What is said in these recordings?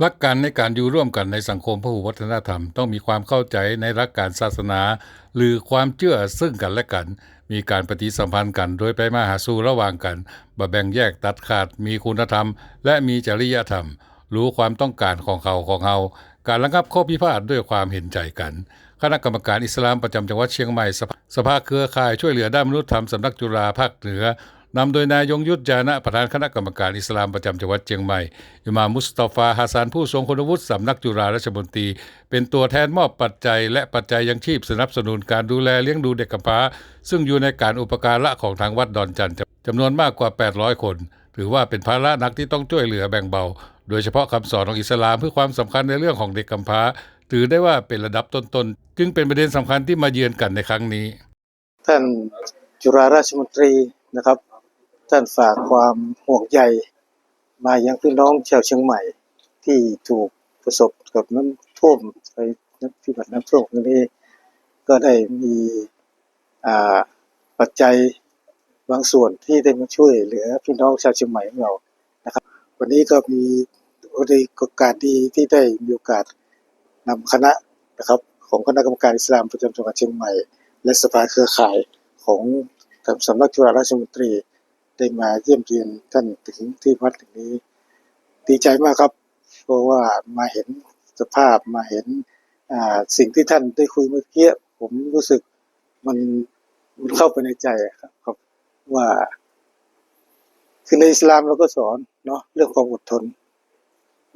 หลักการในการอยู่ร่วมกันในสังคมพหุวัฒนธรรม ต้องมีความเข้าใจในหลักการศาสนา หรือความเชื่อซึ่งกันและกัน มีการปฏิสัมพันธ์กัน โดยไปมาหาสู่ระหว่างกันบแบ่งแยกตัดขาด มีคุณธรรม และมีจริยธรรม รู้ความต้องการของเขาของเฮาการระงับข้อพิพาทด้วยความเห็นใจกัน คณะกรรมการอิสลามประจำจังหวัดเชียงใหม่ สภาเครือข่ายช่วยเหลือด้านมนุษยธรรมสำนักจุฬาภาคเหนือ นำโดยนายยงยุทธจานะประธานคณะกรรมการอิสลามประจำจังหวัดเชียงใหม่อิมามมุสตาฟาฮัสซานผู้ทรงคุณวุฒิสำนักจุฬาราชมนตรี เป็นตัวแทนมอบปัจจัย และปัจจัยยังชีพสนับสนุนการดูแลเลี้ยงดูเด็กกำพร้า ซึ่งอยู่ในการอุปการะของทางวัดดอนจันทร์จำนวนมากกว่า 800 คน ถือว่าเป็นภาระหนักที่ต้องช่วยเหลือแบ่งเบา โดยเฉพาะคำสอนของอิสลามเพื่อความสำคัญในเรื่องของเด็กกำพร้า ถือได้ว่าเป็นระดับต้นๆจึงเป็นประเด็นสำคัญที่มาเยือนกันในครั้งนี้ ท่านจุฬาราชมนตรีนะครับ ท่านฝากความห่วงใยมายังพี่น้องชาวเชียงใหม่ที่ถูกประสบกับน้ำท่วมไปน้ำพิบัติน้ำท่วมนี้ ก็ได้มีอ่าปัจจัยบางส่วนที่ได้มาช่วยเหลือพี่น้องชาวเชียงใหม่ของเรานะครับ วันนี้ก็มีโอกาสดีที่ได้มีโอกาสนำคณะนะครับ ของคณะกรรมการอิสลามประจำจังหวัดเชียงใหม่ และสภาเครือข่ายของสำนักจุฬาราชมนตรี ได้มาเยี่ยมเยียนท่านถึงที่วัดแห่งนี้ ดีใจมากครับ เพราะว่ามาเห็นสภาพมาเห็นสิ่งที่ท่านได้คุยเมื่อกี้ผมรู้สึกมันมันเข้าไปในใจครับ ว่าคือในอิสลามเราก็สอนเนาะเรื่องความอดทน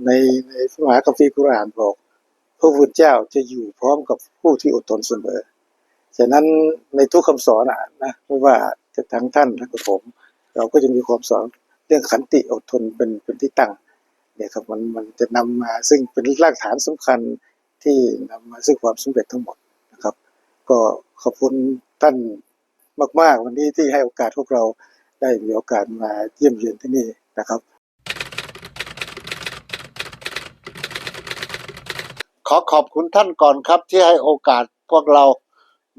ในในพระมหาคัมภีกุรานบอก พระพุทธเจ้าจะอยู่พร้อมกับผู้ที่อดทนเสมอฉะนั้นในทุกคำสอนอะนะไม่ว่าจะทั้งท่านและก็ผม เราก็จะมีความสอนเรื่องขันติอดทนเป็นเป็นที่ตั้งเนี่ยครับมันมันจะนำมาซึ่งเป็นรากฐานสำคัญที่นำมาซึ่งความสำเร็จทั้งหมดนะครับ ก็ขอบคุณท่านมาก ๆ วันนี้ที่ให้โอกาสพวกเราได้มีโอกาสมาเยี่ยมเยียนที่นี่นะครับ ขอขอบคุณท่านก่อนครับที่ให้โอกาสพวกเรา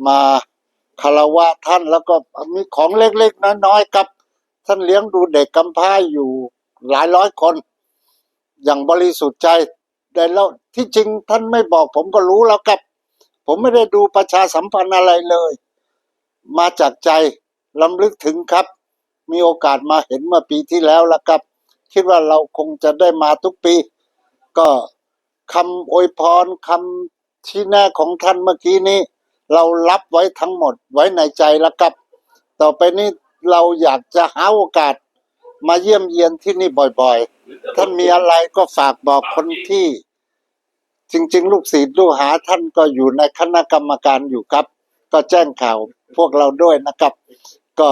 มาคารวะท่านแล้วก็มีของเล็กๆน้อยๆครับ ท่านเลี้ยงดูเด็กกำพร้าอยู่หลายร้อยคน อย่างบริสุทธิ์ใจได้แล้วที่จริงท่านไม่บอกผมก็รู้แล้วครับ ผมไม่ได้ดูประชาสัมพันธ์อะไรเลย มาจากใจลำลึกถึงครับ มีโอกาสมาเห็นเมื่อปีที่แล้วล้วครับ คิดว่าเราคงจะได้มาทุกปี ก็คำอวยพรคำชี้แนะของท่านเมื่อกี้นี้ เรารับไว้ทั้งหมดไว้ในใจล้วครับ ต่อไปนี้ เราอยากจะหาโอกาสมาเยี่ยมเยียนที่นี่บ่อยๆ ท่านมีอะไรก็ฝากบอกคนที่ จริง ๆ ลูกศิษย์ลูกหาท่านก็อยู่ในคณะกรรมการอยู่ครับ ก็แจ้งข่าวพวกเราด้วยนะครับ ก็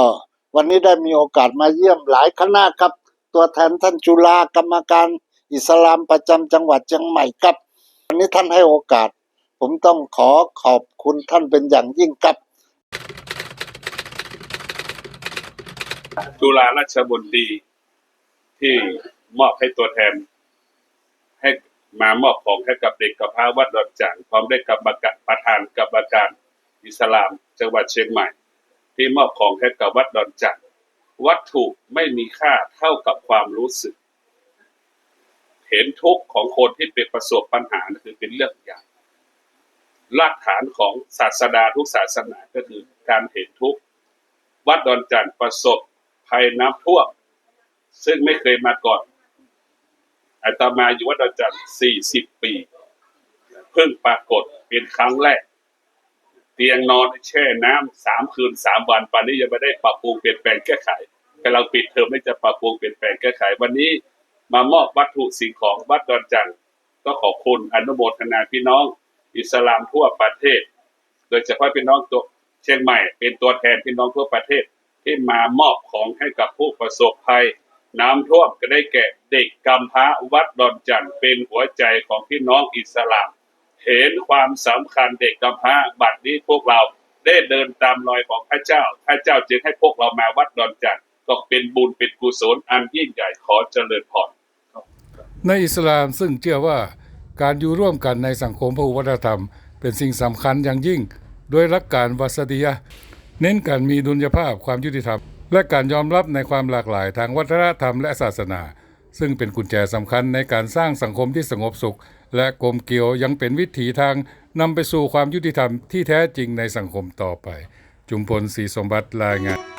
วันนี้ได้มีโอกาสมาเยี่ยมหลายคณะครับ ตัวแทนท่านจุฬากรรมการอิสลามประจำจังหวัดเชียงใหม่ครับ วันนี้ท่านให้โอกาส ผมต้องขอขอบคุณท่านเป็นอย่างยิ่งครับ จุฬาราชมนตรีที่มอบให้ตัวแทน ให้มามอบของให้กับเด็กกับพาวัดดอนจางพร้อมได้กับประธานกรรมการอิสลามจังหวัดเชียงใหม่ ที่มอบของให้กับวัดดอนจางวัตถุไม่มีค่าเท่ากับความรู้สึก เห็นทุกข์ของคนที่เป็นประสบปัญหาคือเป็นเรื่องใหญ่รากฐานของศาสดาทุกศาสนาก็คือการเห็นทุกข์วัดดอนจันทร์ประสบ ภัยน้ำท่วมซึ่งไม่เคยมาก่อนอาตมาอยู่วัดดอนจันทร์40ปี เพิ่งปรากฏเป็นครั้งแรก เตียงนอนแช่น้ำ3คืน3วันปานนี้ยังไม่ได้ปรับปรุงเปลี่ยนแปลงแก้ไขกำลังปิดเทอมให้จะปรับปรุงเปลี่ยนแปลงแก้ไขวันนี้ มามอบวัตถุสิ่งของวัดดอนจันทร์ก็ขอบคุณอนุโมทนาพี่น้อง อิสลามทั่วประเทศ โดยเฉพาะพี่น้องตัวเชียงใหม่เป็นตัวแทนพี่น้องทั่วประเทศ ที่มามอบของให้กับผู้ประสบภัย น้ำท่วมก็ได้แก่เด็กกำพร้าวัดดอนจันเป็นหัวใจของพี่น้องอิสลาม เห็นความสำคัญเด็กกำพร้าบัดนี้พวกเราได้เดินตามรอยของพระเจ้า พระเจ้าจึงให้พวกเรามาวัดดอนจันก็เป็นบุญเป็นกุศลอันยิ่งใหญ่ขอเจริญพรในอิสลามซึ่งเชื่อว่าการอยู่ร่วมกันในสังคมพหุวัฒนธรรม เป็นสิ่งสำคัญอย่างยิ่งโดยหลักการวัสดียะ เน้นการมีดุลยภาพความยุติธรรม และการยอมรับในความหลากหลายทางวัฒนธรรมและศาสนา ซึ่งเป็นกุญแจสำคัญในการสร้างสังคมที่สงบสุข และกลมเกลียวยังเป็นวิถีทางนำไปสู่ความยุติธรรมที่แท้จริงในสังคมต่อไป จุมพลศรีสมบัติรายงาน